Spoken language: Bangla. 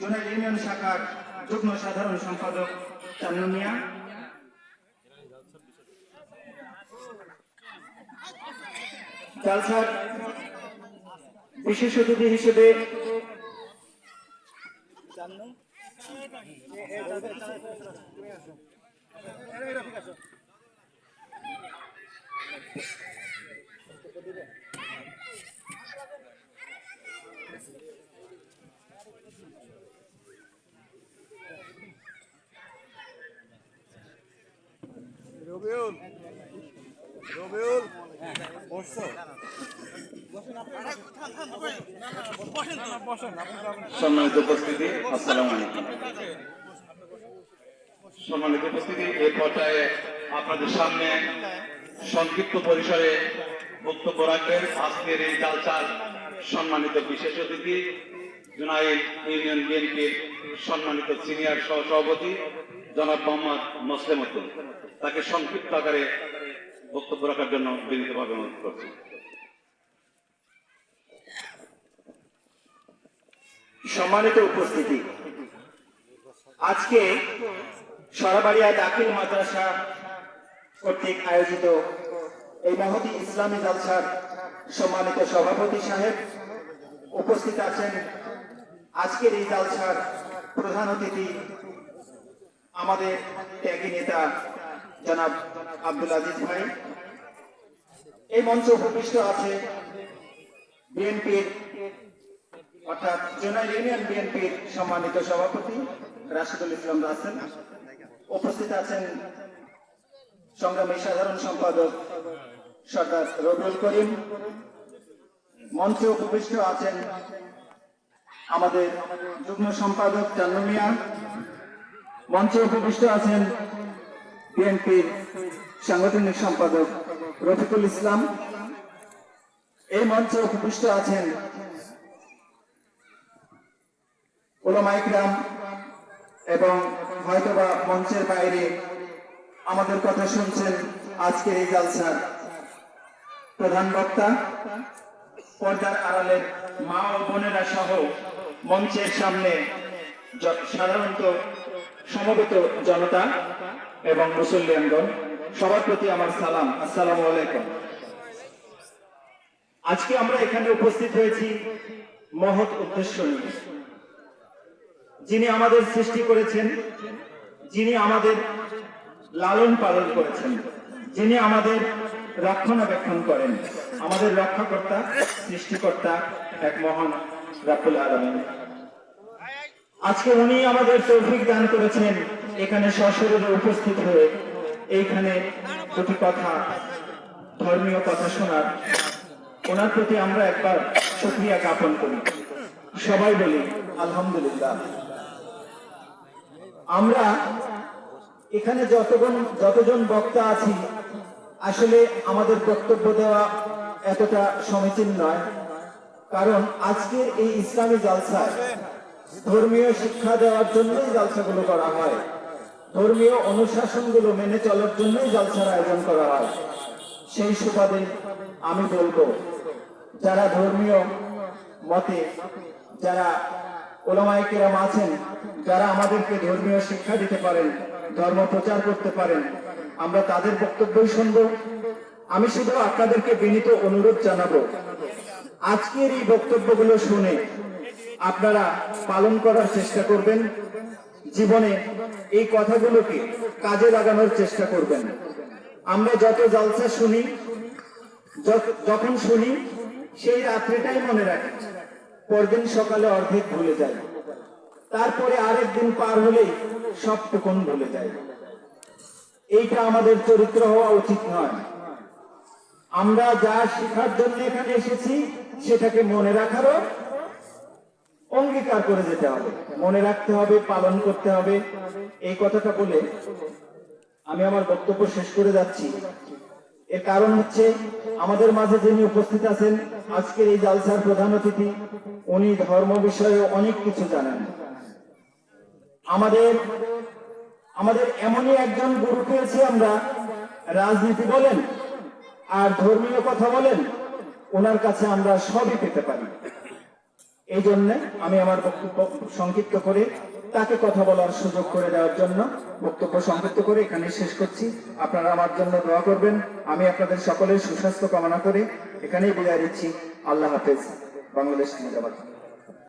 জোনাইল ইউনিয়ন শাখার যুগ্ম সাধারণ সম্পাদক চান্নু মিয়া। জালসার বিশেষ অতিথি হিসেবে রবিউল রবিউল সম্মানিত উপস্থিতি, আসসালামু আলাইকুম। সম্মানিত উপস্থিতি এই পর্যায়ে আপনাদের সামনে সংক্ষিপ্ত পরিসরে বক্তব্য রাখবেন। আজকের এই জালচার সম্মানিত বিশেষ অতিথি জুনাইল ইউনিয়ন বিএনপির সম্মানিত সিনিয়র সহ সভাপতি জনাব মোহাম্মদ মোসলেম তাকে সংক্ষিপ্ত আকারে বক্তব্য রাখার জন্য বিনীতভাবে অনুরোধ করছি। সম্মানিত উপস্থিতি। আজকে সরাবাড়িয়া দাখিল মাদ্রাসা কর্তৃক আয়োজিত এই মহতি ইসলামী জালসার সম্মানিত সভাপতি সাহেব উপস্থিত আছেন। আজকের এই জালসার প্রধান অতিথি আমাদের ত্যাগী নেতা জনাব আব্দুল আজিজ ভাই। এই মঞ্চে উপবিষ্ট আছে বিএনপির, অর্থাৎ জোনাইল ইউনিয়ন বিএনপির সম্মানিত সভাপতি রাশিদুল ইসলাম রাসেল। উপস্থিত আছেন সংগ্রামী সাধারণ সম্পাদক সর্দার রবিউল করিম। মঞ্চে উপবিষ্ট আছেন আমাদের যুগ্ম সম্পাদক চান্নু মিয়া। মঞ্চে উপবিষ্ট আছেন বিএনপির সাংগঠনিক সম্পাদক রফিকুল ইসলাম। এই মঞ্চে উপবিষ্ট আছেন ওলামাইকরাম এবং হয়তোবা মঞ্চের বাইরে আমাদের কথা শুনছেন আজকের এই জালসার প্রধান বক্তা, পর্দার আড়ালের মা ও বোনেরা সহ মঞ্চের সামনে সাধারণত সমবেত জনতা এবং মুসল্লিয়ানগণ, সবার প্রতি আমার সালাম। আসসালামু আলাইকুম। আজকে আমরা এখানে উপস্থিত হয়েছি মহৎ উদ্দেশ্য নিয়ে। যিনি আমাদের সৃষ্টি করেছেন, যিনি আমাদের লালন পালন করেছেন, যিনি আমাদের রক্ষণাবেক্ষণ করেন, আমাদের রক্ষাকর্তা, সৃষ্টিকর্তা এক মহান রাকুল আলমিন। আজকে উনি আমাদের তৌফিক দান করেছেন এখানে সশরীরে উপস্থিত হয়ে এইখানে দুটি কথা, ধর্মীয় কথা শোনার। ওনার প্রতি আমরা একবার শুক্রিয়া জ্ঞাপন করি। সবাই বলি, আলহামদুলিল্লাহ। আমরা এখানে যতজন যতজন বক্তা আছি, আসলে আমাদের বক্তব্য দেওয়া এতটা সমীচীন নয়। কারণ আজকের এই ইসলামী জালসায় ধর্মীয় শিক্ষা দেওয়ার জন্যই জালসাগুলো করা হয়। ধর্মীয় অনুশাসনগুলো মেনে চলার জন্যই জালসার আয়োজন করা হয়। সেই সুবাদে আমি বলব, যারা ধর্মীয় মতে, যারা ওলামায়ে কেরাম আছেন, যারা আমাদেরকে ধর্মীয় শিক্ষা দিতে পারেন, ধর্ম প্রচার করতে পারেন, আমরা তাদের বক্তব্যই শুনব। আমি শুধু আপনাদেরকে বিনীত অনুরোধ জানাব, আজকের এই বক্তব্যগুলো শুনে আপনারা পালন করার চেষ্টা করবেন। জীবনে এই কথাগুলোকে কাজে লাগানোর চেষ্টা করবেন। আমরা যত জালসা শুনি যখন শুনি, সেই রাত্রিটাই মনে রাখি। পরদিন সকালে অর্ধেক ভুলে যায় তারপরে আরেক দিন পার হলেই সবটুকুন ভুলে যায় এইটা আমাদের চরিত্র হওয়া উচিত নয়। আমরা যা শেখার জন্য এখানে এসেছি, সেটাকে মনে রাখারও অঙ্গীকার করে যেতে হবে। মনে রাখতে হবে, পালন করতে হবে। এই কথাটা বলে আমি আমার বক্তব্য শেষ করে যাচ্ছি। এর কারণ হচ্ছে আমাদের মাঝে যিনি উপস্থিত আছেন, আজকের এই জালসার প্রধান অতিথি, উনি ধর্ম বিষয়ে অনেক কিছু জানেন। আমাদের আমাদের এমনই একজন গুরু পেয়েছি আমরা, রাজনীতি বলেন আর ধর্মীয় কথা বলেন ওনার কাছে আমরা সবই পেতে পারি। এই জন্য আমি আমার বক্তব্য সংক্ষিপ্ত করে তাকে কথা বলার সুযোগ করে দেওয়ার জন্য বক্তব্য সংক্ষিপ্ত করে এখানে শেষ করছি। আপনারা আমার জন্য দোয়া করবেন। আমি আপনাদের সকলের সুস্বাস্থ্য কামনা করে এখানেই বিদায় দিচ্ছি আল্লাহ হাফেজ। বাংলাদেশ জিন্দাবাদ।